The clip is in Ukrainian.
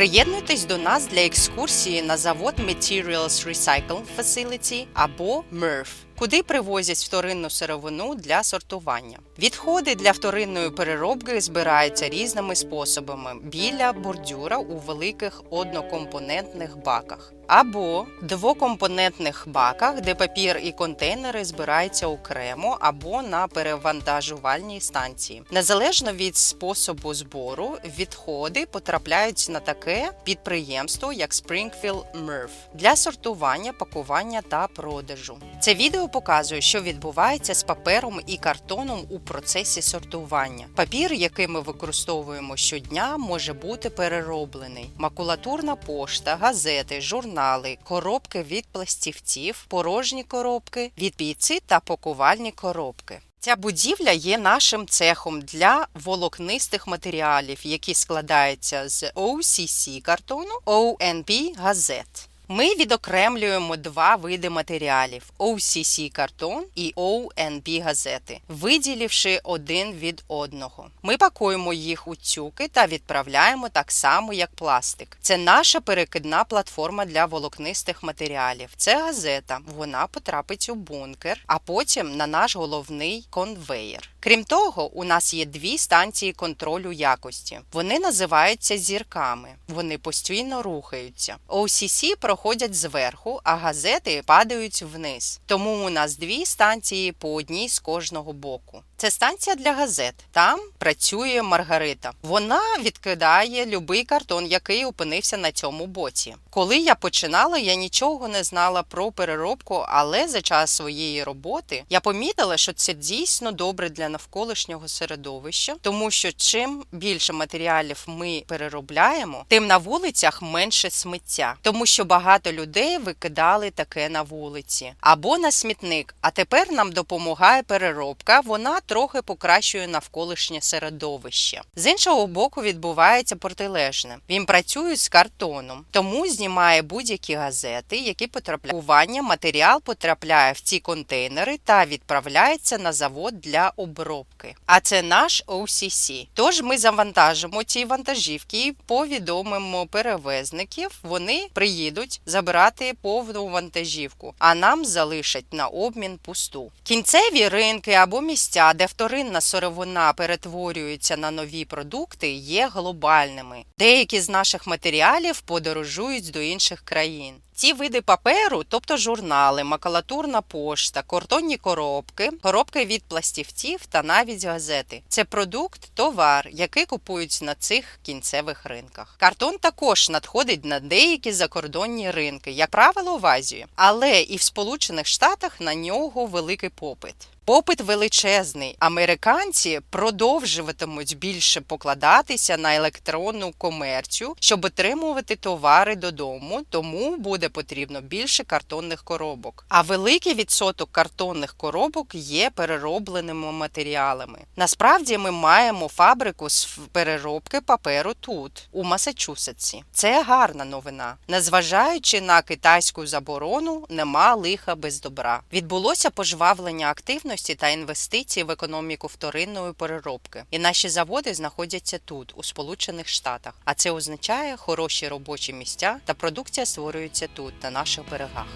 Приєднуйтесь до нас для екскурсії на завод Materials Recycling Facility або MRF, куди привозять вторинну сировину для сортування. Відходи для вторинної переробки збираються різними способами біля бордюра у великих однокомпонентних баках. Або двокомпонентних баках, де папір і контейнери збираються окремо або на перевантажувальній станції. Незалежно від способу збору, відходи потрапляють на таке підприємство, як Springfield MRF, для сортування, пакування та продажу. Це відео показує, що відбувається з папером і картоном у процесі сортування. Папір, який ми використовуємо щодня, може бути перероблений. Макулатурна пошта, газети, журнали, коробки від пластівців, порожні коробки від піци та пакувальні коробки. Ця будівля є нашим цехом для волокнистих матеріалів, які складаються з OCC картону, ONP газет. Ми відокремлюємо два види матеріалів: OCC картон і ONP газети, виділивши один від одного. Ми пакуємо їх у цюки та відправляємо так само, як пластик. Це наша перекидна платформа для волокнистих матеріалів. Це газета. Вона потрапить у бункер, а потім на наш головний конвеєр. Крім того, у нас є дві станції контролю якості. Вони називаються зірками. Вони постійно рухаються. OCC проходять зверху, а газети падають вниз. Тому у нас дві станції по одній з кожного боку. Це станція для газет. Там працює Маргарита. Вона відкидає любий картон, який опинився на цьому боці. Коли я починала, я нічого не знала про переробку, але за час своєї роботи я помітила, що це дійсно добре для навколишнього середовища, тому що чим більше матеріалів ми переробляємо, тим на вулицях менше сміття, тому що багато людей викидали таке на вулиці або на смітник. А тепер нам допомагає переробка. Вона трохи покращує навколишнє середовище. З іншого боку, відбувається протилежне. Він працює з картоном, тому знімає будь-які газети, які потрапляють. Матеріал потрапляє в ці контейнери та відправляється на завод для обробки. А це наш OCC. Тож ми завантажимо ці вантажівки і повідомимо перевезників. Вони приїдуть забирати повну вантажівку, а нам залишать на обмін пусту. Кінцеві ринки або місця, де вторинна сировина перетворюється на нові продукти, є глобальними. Деякі з наших матеріалів подорожують до інших країн. Ці види паперу, тобто журнали, макулатурна пошта, картонні коробки, коробки від пластівців та навіть газети. Це продукт, товар, який купують на цих кінцевих ринках. Картон також надходить на деякі закордонні ринки, як правило, в Азію, але і в Сполучених Штатах на нього великий попит. Попит величезний. Американці продовжуватимуть більше покладатися на електронну комерцію, щоб отримувати товари додому, тому буде потрібно більше картонних коробок. А великий відсоток картонних коробок є переробленими матеріалами. Насправді ми маємо фабрику з переробки паперу тут, у Масачусетсі. Це гарна новина. Незважаючи на китайську заборону, нема лиха без добра. Відбулося пожвавлення активності та інвестицій в економіку вторинної переробки. І наші заводи знаходяться тут, у Сполучених Штатах. А це означає хороші робочі місця та продукція створюється тут, на наших берегах.